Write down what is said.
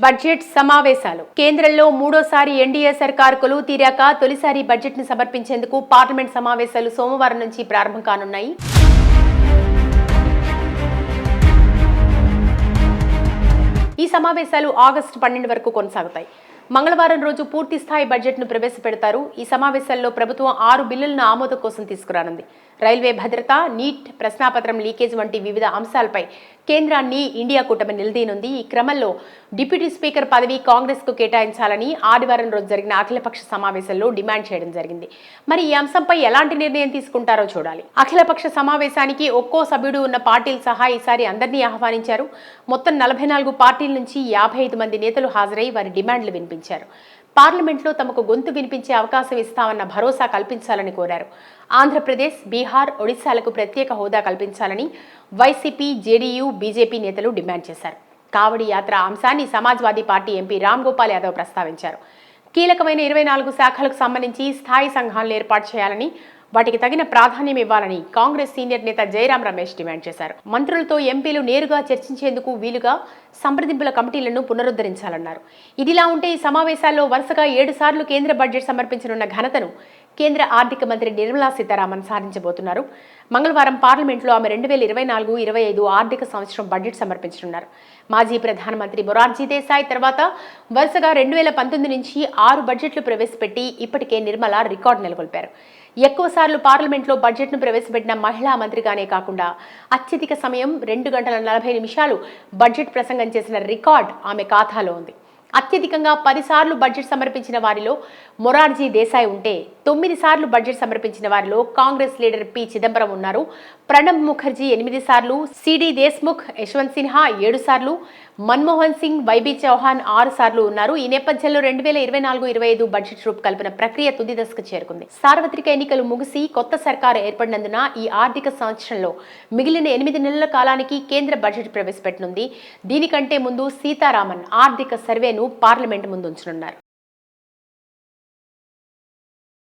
Budget సమావేశాలు. కేంద్రంలో మూడోసారి ఎన్డీఏ సర్కార్ కొలువు తీరాక తొలిసారి బడ్జెట్ను సమర్పించేందుకు పార్లమెంట్ సమావేశాలు సోమవారం నుంచి ప్రారంభం కానున్నాయి. ఈ సమావేశాలు ఆగస్టు పన్నెండు వరకు కొనసాగుతాయి. మంగళవారం రోజు పూర్తి స్థాయి బడ్జెట్ను ప్రవేశపెడతారు. ఈ సమావేశాల్లో ప్రభుత్వం ఆరు బిల్లులను ఆమోదం కోసం తీసుకురానుంది. రైల్వే భద్రత నీట్ ప్రశ్నాపత్రం లీకేజ్ వంటి వివిధ అంశాలపై కేంద్రాన్ని ఇండియా కూటమి నిలదీనుంది. ఈ క్రమంలో డిప్యూటీ స్పీకర్ పదవి కాంగ్రెస్కు కేటాయించాలని ఆదివారం రోజు జరిగిన అఖిలపక్ష సమావేశంలో డిమాండ్ చేయడం జరిగింది. మరి ఈ అంశంపై ఎలాంటి నిర్ణయం తీసుకుంటారో చూడాలి. అఖిలపక్ష సమావేశానికి ఒక్కో సభ్యుడు ఉన్న పార్టీలు సహా ఈసారి అందరినీ ఆహ్వానించారు. మొత్తం నలభై నాలుగు పార్టీల నుంచి యాభై ఐదు మంది నేతలు హాజరై వారి డిమాండ్లు వినిపించారు. పార్లమెంట్లో తమకు గొంతు వినిపించే అవకాశం ఇస్తామన్న భరోసా కల్పించాలని కోరారు. ఆంధ్రప్రదేశ్ బీహార్ ఒడిశాలకు ప్రత్యేక హోదా కల్పించాలని వైసీపీ జేడీయూ బీజేపీ నేతలు డిమాండ్ చేశారు. కావడి యాత్ర అంశాన్ని సమాజ్వాదీ పార్టీ ఎంపీ రామ్ గోపాల్ యాదవ్ ప్రస్తావించారు. కీలకమైన ఇరవై నాలుగు శాఖలకు సంబంధించి స్థాయి సంఘాలను ఏర్పాటు చేయాలని వాటికి తగిన ప్రాధాన్యం ఇవ్వాలని కాంగ్రెస్ సీనియర్ నేత జయరాం రమేష్ డిమాండ్ చేశారు. మంత్రులతో ఎంపీలు నేరుగా చర్చించేందుకు వీలుగా సంప్రదింపుల కమిటీలను పునరుద్ధరించాలన్నారు. ఇదిలా ఉంటే ఈ సమావేశాల్లో వరుసగా ఏడు సార్లు కేంద్ర బడ్జెట్ సమర్పించనున్న ఘనతను కేంద్ర ఆర్థిక మంత్రి నిర్మలా సీతారామన్ సాధించబోతున్నారు. మంగళవారం పార్లమెంట్లో ఆమె రెండు వేల ఇరవై నాలుగు ఇరవై ఐదు ఆర్థిక సంవత్సరం బడ్జెట్ సమర్పించనున్నారు. మాజీ ప్రధానమంత్రి మొరార్జీ దేశాయ్ తర్వాత వరుసగా రెండు వేల పంతొమ్మిది నుంచి ఆరు బడ్జెట్లు ప్రవేశపెట్టి ఇప్పటికే నిర్మల రికార్డు నెలకొల్పారు. ఎక్కువ సార్లు పార్లమెంట్లో బడ్జెట్ను ప్రవేశపెట్టిన మహిళా మంత్రిగానే కాకుండా అత్యధిక సమయం రెండు గంటల నలభై నిమిషాలు బడ్జెట్ ప్రసంగం చేసిన రికార్డ్ ఆమె ఖాతాలో ఉంది. అత్యధికంగా పదిసార్లు బడ్జెట్ సమర్పించిన వారిలో మొరార్జీ దేశాయ్ ఉంటే తొమ్మిది సార్లు బడ్జెట్ సమర్పించిన వారిలో కాంగ్రెస్ లీడర్ పి చిదంబరం ఉన్నారు. ప్రణబ్ ముఖర్జీ ఎనిమిది సార్లు సిడి దేశ్ముఖ్ యశ్వంత్ సిన్హా ఏడు సార్లు మన్మోహన్ సింగ్ వైబీ చౌహాన్ ఆరు సార్లు ఉన్నారు. ఈ నేపథ్యంలో రెండు వేల ఇరవై నాలుగు ఇరవై ఐదు బడ్జెట్ రూపకల్పన ప్రక్రియ తుది దశకు చేరుకుంది. సార్వత్రిక ఎన్నికలు ముగిసి కొత్త సర్కారు ఏర్పడినందున ఈ ఆర్థిక సంవత్సరంలో మిగిలిన ఎనిమిది నెలల కాలానికి కేంద్ర బడ్జెట్ ప్రవేశపెట్టనుంది. దీనికంటే ముందు సీతారామన్ ఆర్థిక సర్వేను పార్లమెంట్ ముందుంచనున్నారు.